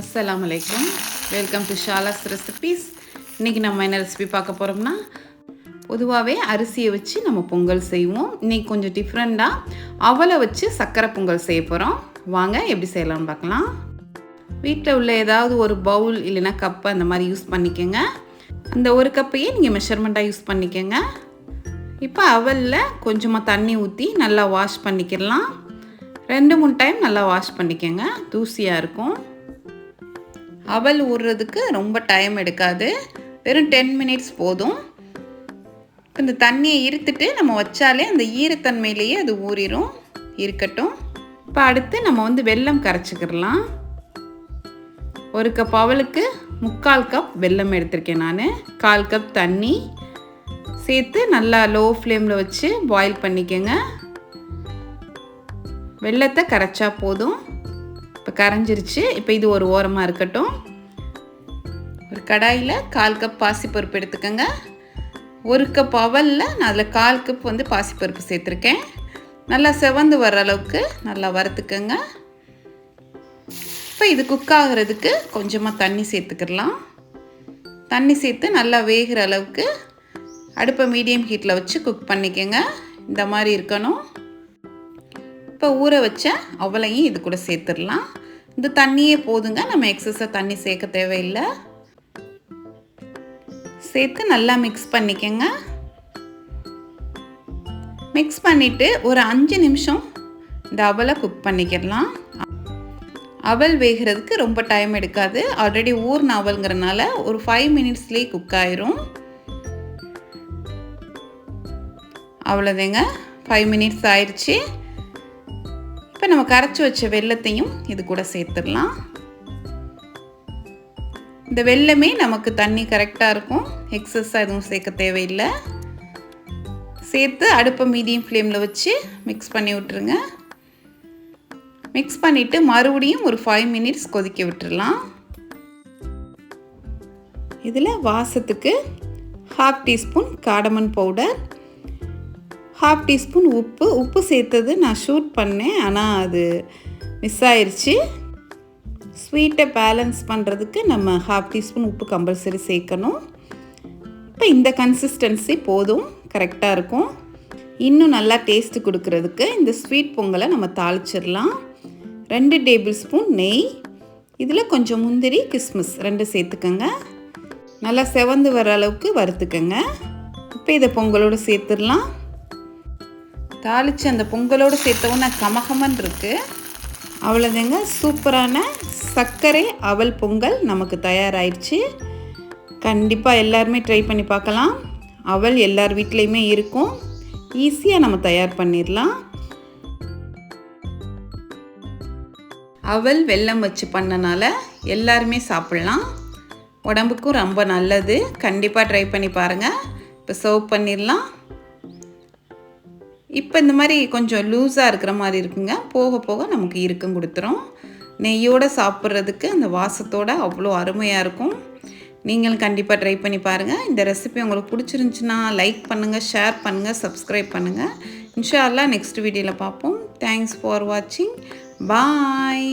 அஸ்லாம் அலைக்கும் welcome to ஷாலாஸ் recipes இன்றைக்கி நம்ம என்ன ரெசிபி பார்க்க போகிறோம்னா பொதுவாகவே அரிசியை வச்சு நம்ம பொங்கல் செய்வோம். இன்றைக்கி கொஞ்சம் டிஃப்ரெண்ட்டாக அவலை வச்சு சர்க்கரை பொங்கல் செய்ய போகிறோம் வாங்க எப்படி செய்யலாம்னு பார்க்கலாம். வீட்டில் உள்ள ஏதாவது ஒரு பவுல் இல்லைன்னா கப்பு அந்த மாதிரி யூஸ் பண்ணிக்கோங்க. அந்த ஒரு கப்பையே நீங்கள் மெஷர்மெண்ட்டாக யூஸ் பண்ணிக்கோங்க. இப்போ அவலில் கொஞ்சமாக தண்ணி ஊற்றி நல்லா வாஷ் பண்ணிக்கிடலாம். ரெண்டு மூணு டைம் நல்லா வாஷ் பண்ணிக்கோங்க. தூசியாக இருக்கும். அவல் ஊறுறதுக்கு ரொம்ப டைம் எடுக்காது. வெறும் டென் மினிட்ஸ் போதும். இந்த தண்ணியை இருத்துட்டு நம்ம வச்சாலே அந்த ஈரத்தன்மையிலேயே அது ஊறிடும் இருக்கட்டும். இப்போ அடுத்து நம்ம வந்து வெல்லம் கரைச்சிக்கிடலாம். ஒரு கப் அவலுக்கு முக்கால் கப் வெல்லம் எடுத்திருக்கேன் நான். கால் கப் தண்ணி. சேர்த்து நல்லா லோ ஃப்ளேமில் வச்சு பாயில் பண்ணிக்கோங்க. வெள்ளத்தை கரைச்சா போதும். இப்போ கரைஞ்சிருச்சு. இப்போ இது ஒரு ஓரமாக இருக்கட்டும். ஒரு கடாயில் கால் கப் பாசிப்பருப்பு எடுத்துக்கோங்க. ஒரு கப் அவலில் நான் அதில் கால் கப் வந்து பாசிப்பருப்பு சேர்த்துருக்கேன். நல்லா செவந்து வர்ற அளவுக்கு நல்லா வறுத்துக்கோங்க. இப்போ இது குக் ஆகிறதுக்கு கொஞ்சமாக தண்ணி சேர்த்துக்கிடலாம். தண்ணி சேர்த்து நல்லா வேகிற அளவுக்கு அடுப்பை மீடியம் ஹீட்டில் வச்சு குக் பண்ணிக்கோங்க. இந்த மாதிரி இருக்கணும். இப்போ ஊற வச்ச அவளையும் இது கூட சேர்த்துடலாம். இந்த தண்ணியே போதுங்க. நம்ம எக்ஸஸாக தண்ணி சேர்க்க தேவையில்லை. சேர்த்து நல்லா மிக்ஸ் பண்ணிக்கோங்க. மிக்ஸ் பண்ணிவிட்டு ஒரு அஞ்சு நிமிஷம் இந்த அவலை குக் பண்ணிக்கிடலாம். அவல் வேகிறதுக்கு ரொம்ப டைம் எடுக்காது. ஆல்ரெடி ஊர்ன அவல்ங்கிறனால ஒரு ஃபைவ் மினிட்ஸ்லேயே குக் ஆயிரும். அவ்வளோதேங்க ஃபைவ் மினிட்ஸ் ஆயிடுச்சு இப்போ நம்ம கரைச்சி வச்ச வெள்ளத்தையும் இது கூட சேர்த்துடலாம். இந்த வெள்ளமே நமக்கு தண்ணி கரெக்டாக இருக்கும். எக்ஸஸாக எதுவும் சேர்க்க தேவையில்லை. சேர்த்து அடுப்பை மீடியம் ஃப்ளேமில் வச்சு மிக்ஸ் பண்ணி விட்டுருங்க. மிக்ஸ் பண்ணிவிட்டு மறுபடியும் ஒரு ஃபைவ் மினிட்ஸ் கொதிக்க விட்டுடலாம். இதில் வாசத்துக்கு half teaspoon cardamom powder half teaspoon உப்பு. உப்பு சேர்த்தது நான் ஷூட் பண்ணேன். ஆனால் அது மிஸ் ஆயிடுச்சு ஸ்வீட்டை பேலன்ஸ் பண்ணுறதுக்கு நம்ம ஹாஃப் டீஸ்பூன் உப்பு கம்பல்சரி சேர்க்கணும். இப்போ இந்த கன்சிஸ்டன்சி போதும். கரெக்டாக இருக்கும். இன்னும் நல்லா டேஸ்ட்டு கொடுக்கறதுக்கு இந்த ஸ்வீட் பொங்கலை நம்ம தாளிச்சிடலாம். ரெண்டு டேபிள் ஸ்பூன் நெய். இதில் கொஞ்சம் முந்திரி கிஸ்மிஸ் ரெண்டு சேர்த்துக்கோங்க. நல்லா செவந்து வர அளவுக்கு வறுத்துக்கோங்க. இப்போ இதை பொங்கலோடு சேர்த்துடலாம். தாளித்து அந்த பொங்கலோடு சேர்த்தவுடனே கமகமன் இருக்குது அவ்வளோதாங்க சூப்பரான சர்க்கரை அவல் பொங்கல் நமக்கு தயாராகிடுச்சு கண்டிப்பாக எல்லாருமே ட்ரை பண்ணி பார்க்கலாம். அவல் எல்லார் வீட்லேயுமே இருக்கும். ஈஸியாக நம்ம தயார் பண்ணிடலாம். அவல் வெல்லம் வச்சு பண்ணனால எல்லாருமே சாப்பிட்லாம். உடம்புக்கும் ரொம்ப நல்லது. கண்டிப்பாக ட்ரை பண்ணி பாருங்கள் இப்போ சர்வ் பண்ணிடலாம். இப்போ இந்த மாதிரி கொஞ்சம் லூஸாக இருக்கிற மாதிரி இருக்குங்க. போக போக நமக்கு இறுக்கம் கொடுத்துரும். நெய்யோடு சாப்பிட்றதுக்கு அந்த வாசத்தோடு அவ்வளோ அருமையாக இருக்கும். நீங்களும் கண்டிப்பாக ட்ரை பண்ணி பாருங்கள் இந்த ரெசிபி உங்களுக்கு பிடிச்சிருந்துச்சுன்னா லைக் பண்ணுங்கள் ஷேர் பண்ணுங்கள் சப்ஸ்கிரைப் பண்ணுங்கள் இன்ஷா அல்லா நெக்ஸ்ட் வீடியோவில் பார்ப்போம். தேங்க்ஸ் ஃபார் வாட்சிங் பாய்